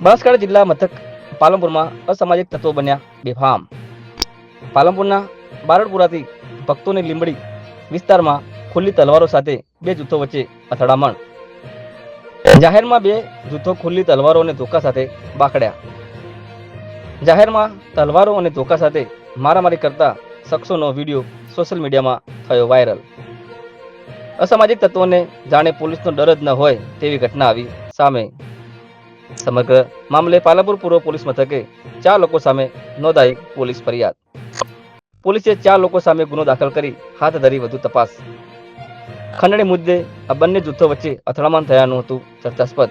બનાસકાંઠા જિલ્લા મથક પાલનપુરમાં અસામાજિક તત્વો બન્યા બેફામ. પાલનપુરના બારડપુરાથી ભક્તોની લીંબડી વિસ્તારમાં ખુલ્લી તલવારો સાથે બે જૂથો વચ્ચે અથડામણ. જાહેરમાં બે જૂથો ખુલ્લી તલવારો અને ધોકા સાથે બાકડ્યા. જાહેરમાં તલવારો અને ધોકા સાથે મારામારી કરતા શખ્સોનો વીડિયો સોશિયલ મીડિયામાં થયો વાયરલ. અસામાજિક તત્વોને જાણે પોલીસનો ડર જ ન હોય તેવી ઘટના આવી સામે સમગ્ર મામલે પાલનપુર પૂર્વ પોલીસ મથકે ચાર લોકો સામે નોંધાઈ પોલીસ ફરિયાદ. પોલીસે ચાર લોકો સામે ગુનો દાખલ કરી હાથ ધરી વધુ તપાસ. ખંડણી મુદ્દે આ બંને જૂથો વચ્ચે અથડામણ થયાનું હતું ચર્ચાસ્પદ.